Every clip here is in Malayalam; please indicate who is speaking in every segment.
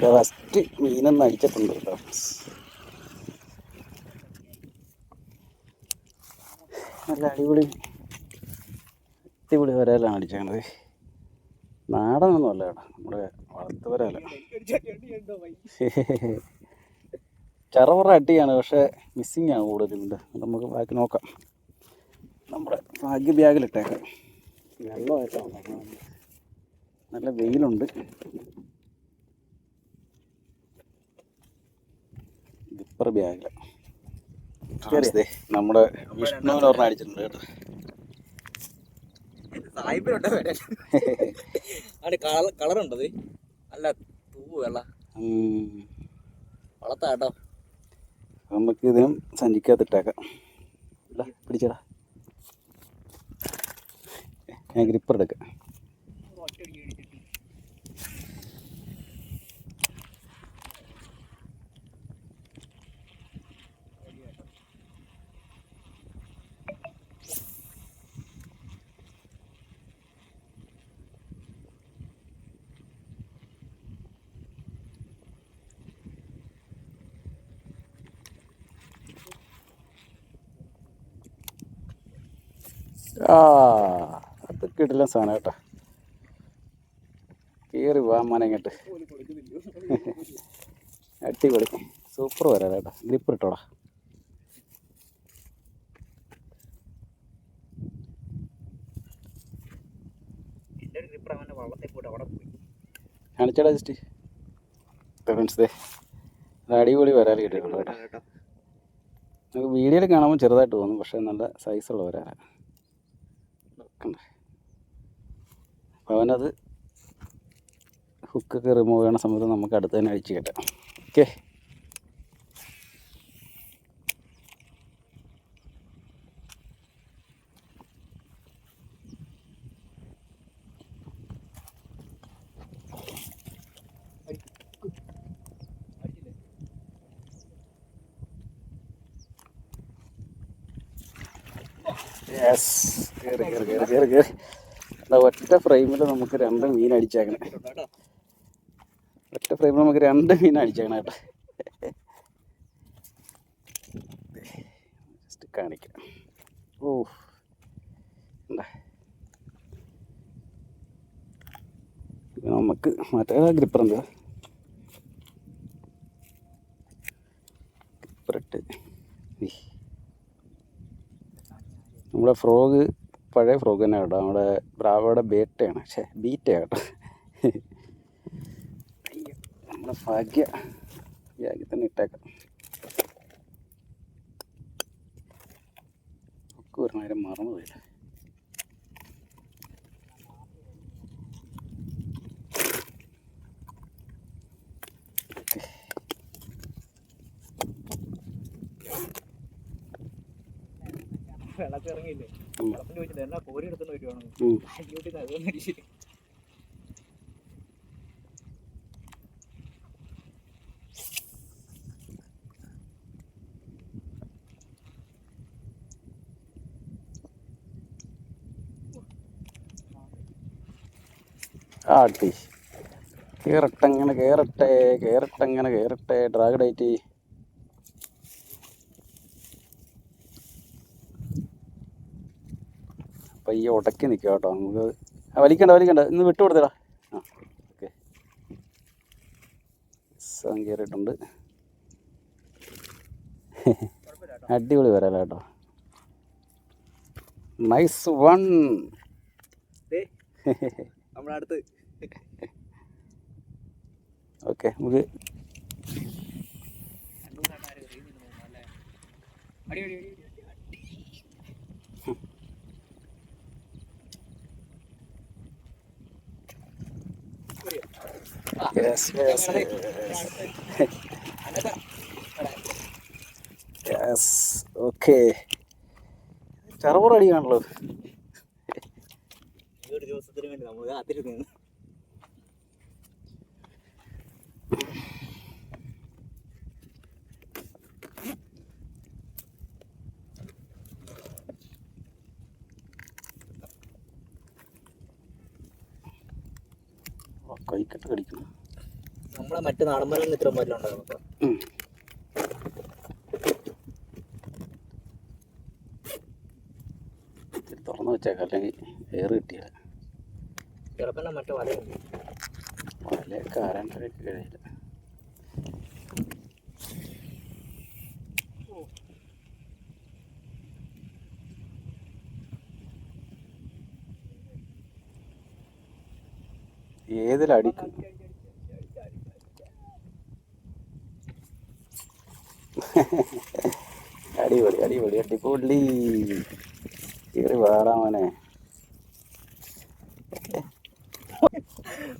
Speaker 1: നമുക്ക് ഫസ്റ്റ് മീനൊന്നും അടിച്ചിട്ടുണ്ട് കേട്ടോ. നല്ല അടിപൊളി അടിപൊളി വരാലാണ് അടിച്ചേക്കണത്. നാടനൊന്നുമല്ല കേട്ടോ നമ്മുടെ വളർത്ത് വരാല ചറവറ അടിയാണ് പക്ഷേ മിസ്സിങ് ആണ് കൂടുതലുണ്ട് നമുക്ക് ബാക്കി നോക്കാം. നമ്മുടെ ഭാഗ്യ ബാഗിലിട്ടേക്കാം വെള്ളമായിട്ടാണ്. നല്ല വെയിലുണ്ട്. ദിപ്പർ ബാഗിൽ നമ്മുടെ വിഷ്ണു എന്ന് പറഞ്ഞ അടിച്ചിട്ടുണ്ട് കേട്ടോ.
Speaker 2: സായിപ്പിനുണ്ടോ അവിടെ കളർ കളറുണ്ടത് അല്ല തൂവ് വെള്ള. വളർത്താ കേട്ടോ
Speaker 1: നമുക്ക് ഇതിനും സഞ്ചിക്കകത്തിട്ടേക്കാം പിടിച്ചടാ. ഞാൻ ഗ്രിപ്പർ എടുക്കാം. ആ അത് കിട്ടില്ല സാധനം കേട്ടോ. കയറി വാ മനങ്ങട്ട് അടിപൊളി. സൂപ്പർ വരാം കേട്ടോ. ഗ്രിപ്പ് ഇട്ടോടാ. കാണിച്ചടാ ജസ്റ്റ്. ഫ്രണ്ട്സ് അത് അടിപൊളി വരാൽ കിട്ടിയിട്ടുണ്ട് കേട്ടോ. നമുക്ക് വീഡിയോയിൽ കാണുമ്പോൾ ചെറുതായിട്ട് തോന്നും പക്ഷേ നല്ല സൈസുള്ള വരാല കണ്ടേ അപ്പോൾ അവനത് ഹുക്കൊക്കെ റിമൂവ് ചെയ്യണ സമയത്ത് നമുക്ക് അടുത്ത് തന്നെ അഴിച്ച് കെട്ടാം. ഓക്കെ യെസ് ഒറ്റ ഫ്രെയിമിൽ നമുക്ക് രണ്ട് മീൻ അടിച്ചേക്കണേ. ഒറ്റ ഫ്രെയിമിൽ നമുക്ക് രണ്ട് മീൻ അടിച്ചേക്കണം കേട്ടോ. ജസ്റ്റ് കാണിക്കാം. ഓ നമുക്ക് മറ്റേ ഗ്രിപ്പർ എന്താ ഗ്രിപ്പറിട്ട് നമ്മുടെ ഫ്രോഗ് പഴയ ഫ്രോഗ് തന്നെ കേട്ടോ. നമ്മുടെ ബ്രാവോയുടെ ബേറ്റയാണ് പക്ഷേ ബീറ്റയാണ് കേട്ടോ. നമ്മുടെ ഭാഗ്യ. ഭാഗ്യ തന്നെ ഇട്ടേക്കാം. ഒക്കെ ഒരു നേരം മറന്നു പോയില്ല
Speaker 2: വെള്ളത്തിൽ ഇറങ്ങിയില്ലേ
Speaker 1: ഇങ്ങനെ
Speaker 2: കേറട്ടെ കേറട്ടെ എന്നാ കോരി എടുത്തോണ്ട് വരുവാണ്
Speaker 1: ഉം.
Speaker 2: അയ്യോട്ടി അതൊന്നും അടിച്ചില്ല
Speaker 1: ആട്ടി കയറട്ടങ്ങനെ കേറട്ടെ കയറട്ടങ്ങനെ കേറട്ടെ ഡ്രാഗഡൈറ്റ് അപ്പം ഈ ഉടക്കി നിൽക്കുക കേട്ടോ. നമുക്ക് വലിക്കണ്ട വലിക്കണ്ട. ഇന്ന് വിട്ടു കൊടുത്തടാ. ആ ഓക്കെ. കയറിയിട്ടുണ്ട്.
Speaker 2: കുഴപ്പമില്ല കേട്ടോ
Speaker 1: അടിപൊളി വരാല കേട്ടോ. നൈസ് വൺ
Speaker 2: അടുത്ത്
Speaker 1: ഓക്കെ നമുക്ക്
Speaker 2: അടി അടി, അടി പോരെയോ? ആ,
Speaker 1: യെസ് യെസ് യെസ് ഓക്കെ ചറവറ
Speaker 2: ഈ ഒരു ദിവസത്തിന് വേണ്ടി നമ്മൾ കാത്തിരുന്നു
Speaker 1: കൈക്കെട്ട് കടിക്കുന്നു
Speaker 2: നമ്മളെ മറ്റു നാടന്മാരൊന്നും ഇത്ര മരം ഉണ്ടാകും.
Speaker 1: ഇത്തിരി തുറന്ന് വെച്ചേക്കാം അല്ലെങ്കിൽ എയർ കിട്ടിയില്ല.
Speaker 2: ചിലപ്പോൾ മറ്റേ വലയുണ്ട്.
Speaker 1: വലയൊക്കെ ആരാണ്ടൊക്കെ കഴിയില്ല. ഏതിലടിക്കും? അടിപൊളി അടിപൊളി അടിപൊളി. കയറി വാടാമനെ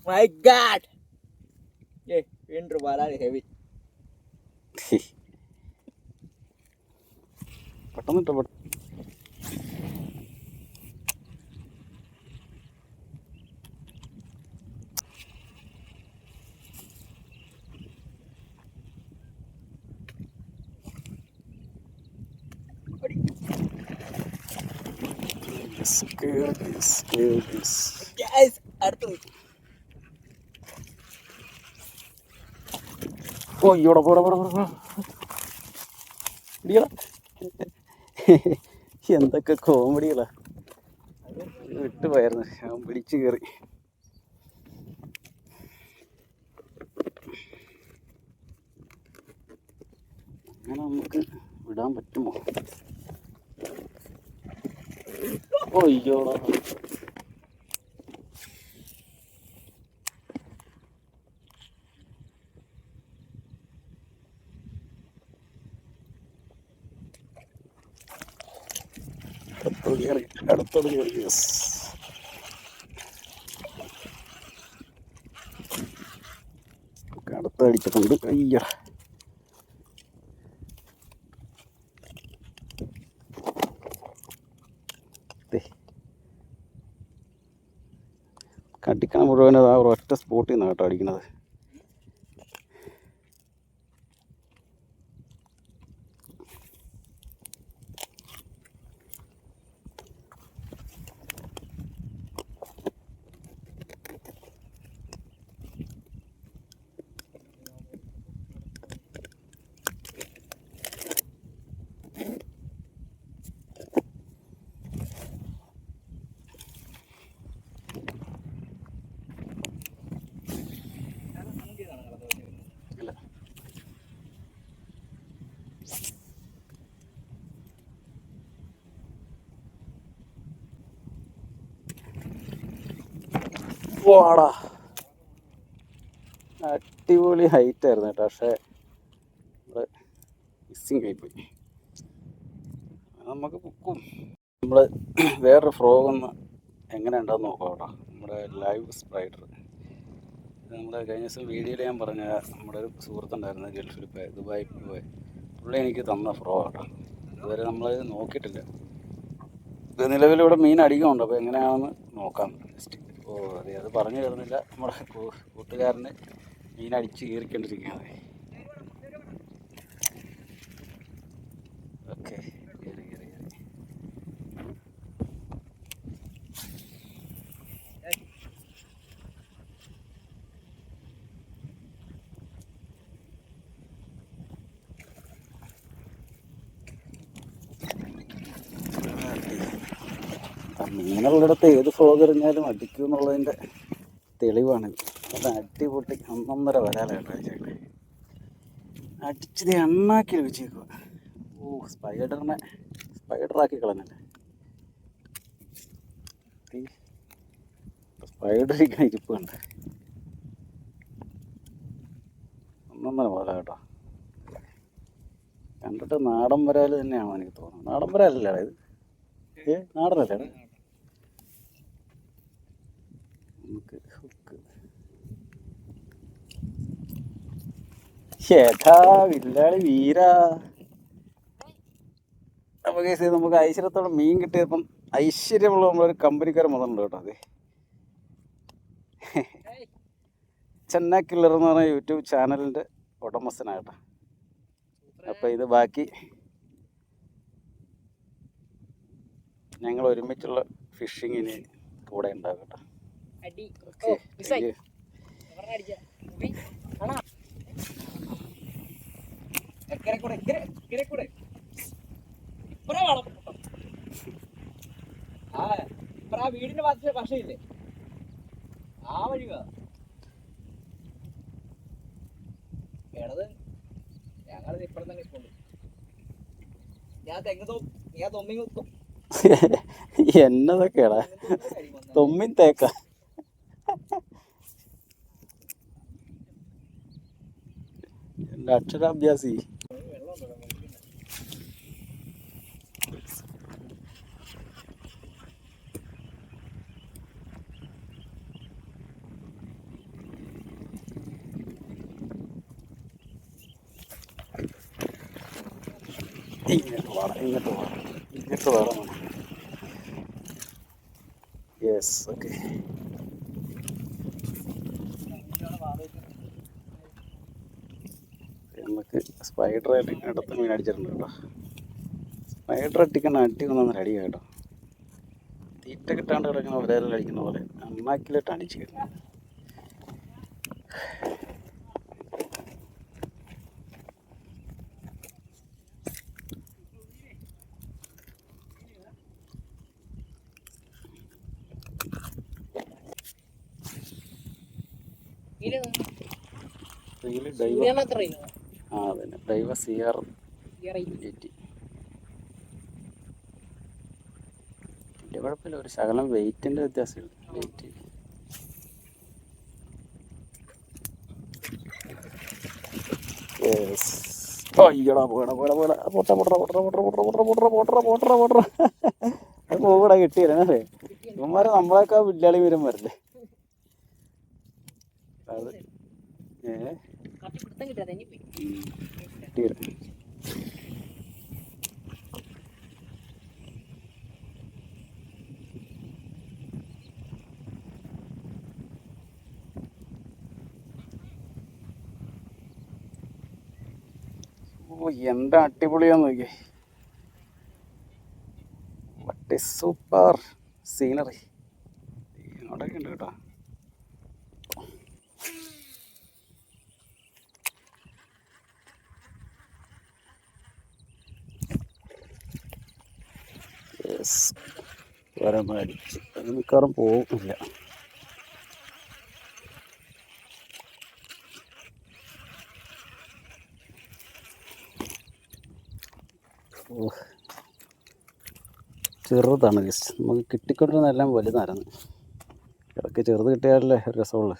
Speaker 2: മൈ ഗാഡ് ഏ വീണ്ടും വരാൻ ഹെവി
Speaker 1: പെട്ടെന്ന് ഇട്ടോ പെട്ടെന്ന് Yes, good, yes, good, yes.
Speaker 2: Gas അടുത്ത്
Speaker 1: ഓ ഇവിടെ പോടാ പോടാ പോടാ ഇടിയടാ എന്തൊക്കെ കോമഡികളാ വിട്ടുപോയായിരുന്നു ഞാൻ പിടിച്ചു കയറി അങ്ങനെ നമുക്ക് വിടാൻ പറ്റുമോ ഓ അയ്യോടാ അടുത്തത് കയറി അടുത്തത് കയറി യെസ് അടുത്ത അടിച്ചിട്ടുണ്ട് അയ്യ ദേ. കടിക്കണ മുഴുവൻ ആ ഒരൊറ്റ സ്പോട്ടിൽ നിന്നാണ് കേട്ടോ അടിക്കണത് വാടാ അടിപൊളി ഹൈറ്റ് ആയിരുന്നു കേട്ടോ പക്ഷേ നമ്മൾ മിസ്സിങ് ആയിപ്പോയി നമുക്ക് പൊക്കും. നമ്മൾ വേറൊരു ഫ്രോഗ് ഒന്ന് എങ്ങനെ ഉണ്ടെന്ന് നോക്കാം കേട്ടോ നമ്മുടെ ലൈവ് സ്പ്രൈഡർ നമ്മൾ കഴിഞ്ഞ ദിവസം വീഡിയോയിൽ ഞാൻ പറഞ്ഞ നമ്മുടെ ഒരു സുഹൃത്തുണ്ടായിരുന്നു ഗൾഫിൽ പോയ ദുബായി പോയ. പുള്ളി എനിക്ക് തന്ന ഫ്രോ കേട്ടോ ഇതുവരെ നമ്മൾ നോക്കിയിട്ടില്ല. നിലവിലിവിടെ മീൻ അടിക്കുന്നുണ്ട് അപ്പോൾ എങ്ങനെയാണെന്ന് നോക്കാം. ജസ്റ്റ് ഓ അതെ അത് പറഞ്ഞു തരുന്നില്ല നമ്മുടെ കൂട്ടുകാരന് മീൻ അടിച്ച് കീറിക്കൊണ്ടിരിക്കുകയാണ് ഓക്കെ കയറി കയറി കയറി ആ മീനുള്ളിടത്ത് ഏത് ഫ്രോഗ് എറിഞ്ഞാലും അടിക്കും എന്നുള്ളതിന്റെ തെളിവാണ്. അത് അടിപൊട്ടി അന്നൊന്നര വരാലായിട്ട് അടിച്ചേക്കണേ അടിച്ചത് എണ്ണാക്കി വെച്ചേക്കുക ഓ സ്പൈഡറിനെ സ്പൈഡറാക്കി കളഞ്ഞല്ലേ? സ്പൈഡർ ഇരിക്കുന്ന ഇരിപ്പ് കണ്ട്. ഒന്നൊന്നര പോലെ കേട്ടോ. കണ്ടിട്ട് നാടൻ വരാൽ തന്നെയാണോ എനിക്ക് തോന്നുന്നത് നാടൻ വരാലല്ലേ ഇത്? ഏ നാടനല്ലേ നമുക്ക് ഹുക്ക് ചേട്ടാ വീരാ. നമുക്ക് ഐശ്വര്യത്തോടെ മീൻ കിട്ടിയപ്പം ഐശ്വര്യമുള്ള നമ്മളൊരു കമ്പനിക്കാരൻ വന്നിട്ടുണ്ട് കേട്ടോ അതെ. ചെന്ന കില്ലർ എന്ന് പറഞ്ഞ യൂട്യൂബ് ചാനലിന്റെ ഉടമസ്ഥനാകട്ടെ അപ്പോൾ ഇത് ബാക്കി ഞങ്ങൾ ഒരുമിച്ചുള്ള ഫിഷിങ്ങിന് കൂടെ ഉണ്ടാകട്ടെ
Speaker 2: അടി. ഓ ആ വീടിന്റെ ഭാഗത്തെ ഭാഷയില്ലേ? ആ വഴി ഇടത് ഞങ്ങളിത് ഇപ്പോഴത്തെ ഞാൻ തെങ്ങ് തോ ഞാൻ തൊമ്മിങ്
Speaker 1: എന്നതൊക്കെയാടാ? തൊമ്മിൻ തേക്കാ. আটশো টাকা দিয়েছি സ്പൈഡർ അടുത്ത മീൻ അടിച്ചിട്ടുണ്ട് കേട്ടോ. സ്പൈഡർ അട്ടിക്കണ അടി ഒന്നും റെഡി കേട്ടോ തീറ്റ കിട്ടാണ്ട് കിടക്കുന്ന ഒരേലും അടിക്കുന്ന പോലെ അണ്ണാക്കിലിട്ട് അടിച്ച് കിട്ടും മാത്രമേ ഡൈവർ ആ അതന്നെ ഡൈവർ സിയർ വലിയ കുഴപ്പമില്ല ഒരു ശകലം വെയിറ്റിന്റെ വ്യത്യാസമുണ്ട്. വെയിറ്റ് അയ്യടാ പോടാ പോടാ പോടാ പൊട്ട പൊട്ട പൊട്ട പൊട്ട പൊട്ട പൊട്ട പൊട്ട പൊട്ട പൊട്ട പൊട്ട അത് പോകടാ കിട്ടിയില്ലേ ഇവന്മാരെ നമ്മളെയൊക്കെ വില്ലാളി വരും വരല്ലേ അത് ഏ? ഓ എന്താ അടിപൊളിയാന്ന് നോക്കിയേ. വട്ട് സൂപ്പർ. സീനറി. അവിടെയൊക്കെ ഉണ്ട് കേട്ടോ. വരം അടിച്ച് അത് മിക്കവാറും പോകുന്നില്ല ചെറുതാണ് ഗസ്റ്റ് നമുക്ക് കിട്ടിക്കൊണ്ടിരുന്നെല്ലാം വലുതായിരുന്നു. ഇടയ്ക്ക് ചെറുത് കിട്ടിയാലല്ലേ രസമുള്ളൂ.